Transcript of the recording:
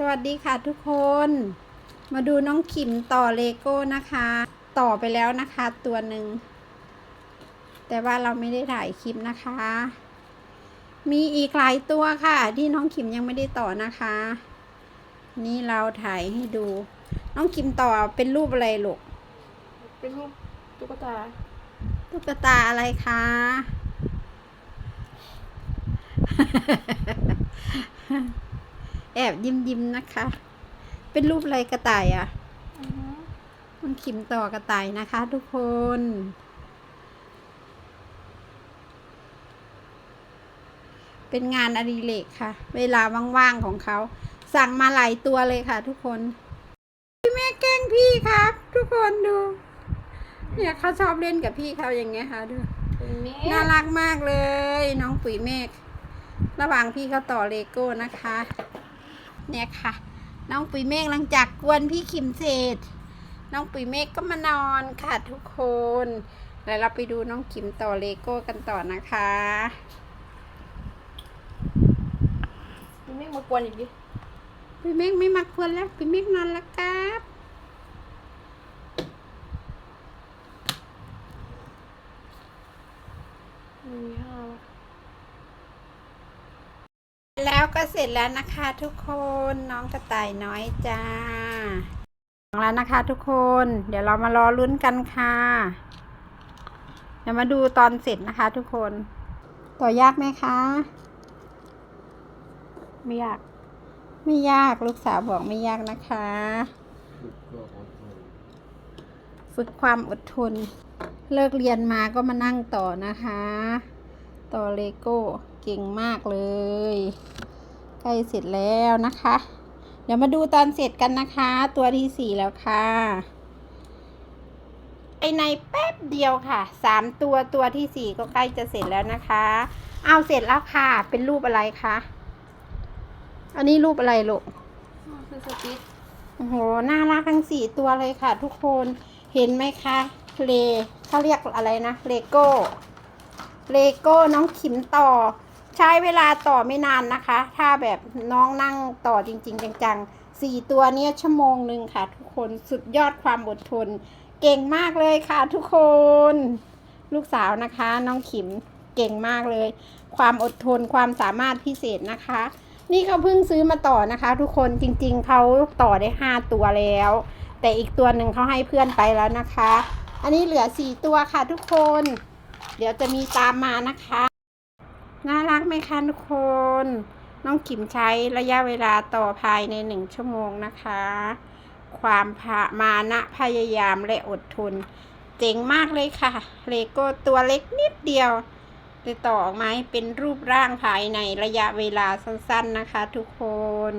สวัสดีค่ะทุกคน มาดูน้องขิมต่อเลโก้นะคะ ต่อไปแล้วนะคะตัวหนึ่ง แต่ว่าเราไม่ได้ถ่ายคลิปนะคะ มีอีกหลายตัวค่ะ ที่น้องขิมยังไม่ได้ต่อนะคะ นี่เราถ่ายให้ดู น้องขิมต่อเป็นรูปอะไรลูก เป็นรูปตุ๊กตา ตุ๊กตาอะไรคะ แอบยิ้มยิ้มๆนะคะ เป็นรูปอะไรกระต่ายอะ่ะมันขิมต่อกระต่ายนะคะ ทุกคนเป็นงานอดิเรกค่ะ เวลาว่างๆของเขา สั่งมาหลายตัวเลยค่ะ ทุกคน พี่แม่แกล้งพี่ครับ ทุกคนดู เนี่ยเขาชอบเล่นกับพี่เขาอย่างเงี้ยค่ะ ดูเป็นเมฆน่ารักมากเลย น้องปุ๋ยเมฆระหว่างพี่เขาต่อเลโก้นะคะ เนี่ยค่ะ น้องปุ๋ยเมฆหลังจากกวนพี่ขิมเสร็จ น้องปุ๋ยเมฆก็มานอนค่ะทุกคน แล้วเราไปดูน้องขิมต่อเลโก้กันต่อนะคะเป็นเมฆมากวนอีกดิปุ๋ยเมฆไม่มากวนแล้วปุ๋ยเมฆนอนแล้วครับ มันมีห้าวะ แล้วก็เสร็จแล้วนะคะทุกคนน้องกระต่ายน้อยจ้าแล้วนะคะทุกคน เดี๋ยวเรามารอลุ้นกันค่ะ เดี๋ยวมาดูตอนเสร็จนะคะทุกคน ต่อยากไหมคะ ไม่ยาก ไม่ยากลูกสาวบอกไม่ยากนะคะ ฝึกความอดทน เลิกเรียนมาก็มานั่งต่อนะคะ ต่อเลโก้เก่งมากเลย ใกล้เสร็จแล้วนะคะ เดี๋ยวมาดูตอนเสร็จกันนะคะ ตัวที่สี่แล้วค่ะไอในแป๊บเดียวค่ะสามตัวตัวที่สี่ก็ใกล้จะเสร็จแล้วนะคะ เอาเสร็จแล้วค่ะ เป็นรูปอะไรคะอันนี้รูปอะไรลูกมันคือสติ๊กโอ้โห น่ารักทั้งสี่ตัวเลยค่ะ ทุกคน เห็นไหมคะ เลเขาเรียกอะไรนะ เลโก้ เลโก้น้องขิมต่อ ใช้เวลาต่อไม่นานนะคะ ถ้าแบบน้องนั่งต่อจริง ๆ จังๆสี่ตัวเนี้ยชั่วโมงหนึ่งค่ะ ทุกคนสุดยอดความอดทน เก่งมากเลยค่ะ ทุกคน ลูกสาวนะคะ น้องขิมเก่งมากเลย ความอดทนความสามารถพิเศษนะคะ นี่เขาเพิ่งซื้อมาต่อนะคะ ทุกคนจริง ๆเขาต่อได้ห้าตัวแล้ว แต่อีกตัวหนึ่งเขาให้เพื่อนไปแล้วนะคะ อันนี้เหลือสี่ตัวค่ะทุกคน เดี๋ยวจะมีตามมานะคะ น่ารักไหมคะทุกคน น้องขิมใช้ระยะเวลาต่อภายในหนึ่งชั่วโมงนะคะ ความพามานะพยายามและอดทน เจ๋งมากเลยค่ะ เลโก้ตัวเล็กนิดเดียวจะต่อออกมาให้เป็นรูปร่างภายในระยะเวลาสั้นๆนะคะทุกคน